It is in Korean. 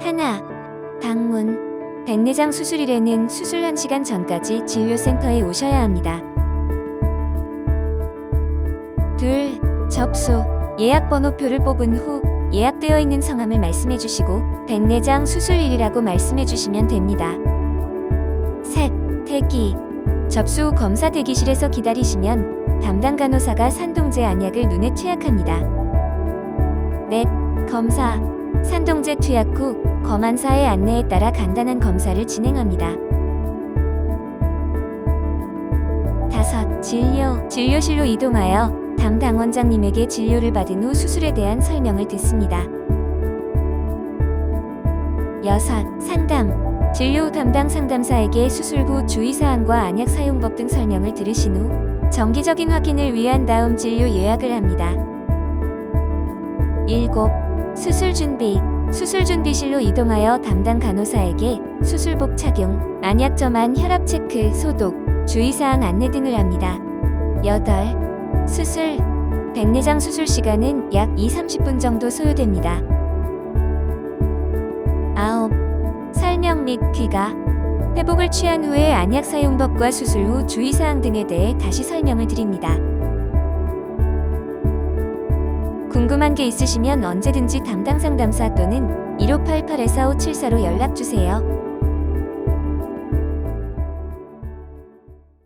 하나, 방문. 백내장 수술일에는 수술 1시간 전까지 진료센터에 오셔야 합니다. 둘, 접수. 예약 번호표를 뽑은 후 예약되어 있는 성함을 말씀해 주시고 백내장 수술일이라고 말씀해 주시면 됩니다. 셋, 대기. 접수 후 검사 대기실에서 기다리시면 담당 간호사가 산동제 안약을 눈에 투약합니다. 넷, 검사. 산동제 투약 후 검안사의 안내에 따라 간단한 검사를 진행합니다. 다섯, 진료. 진료실로 이동하여 담당 원장님에게 진료를 받은 후 수술에 대한 설명을 듣습니다. 여섯, 상담. 진료 후 담당 상담사에게 수술 후 주의사항과 안약 사용법 등 설명을 들으신 후 정기적인 확인을 위한 다음 진료 예약을 합니다. 일곱, 수술 준비. 수술 준비실로 이동하여 담당 간호사에게 수술복 착용, 안약 점안 혈압 체크, 소독, 주의사항 안내 등을 합니다. 여덟, 수술. 백내장 수술 시간은 약 2, 30분 정도 소요됩니다. 아홉, 설명 및 귀가. 회복을 취한 후에 안약 사용법과 수술 후 주의사항 등에 대해 다시 설명을 드립니다. 궁금한 게 있으시면 언제든지 담당 상담사 또는 1588-4574로 연락 주세요.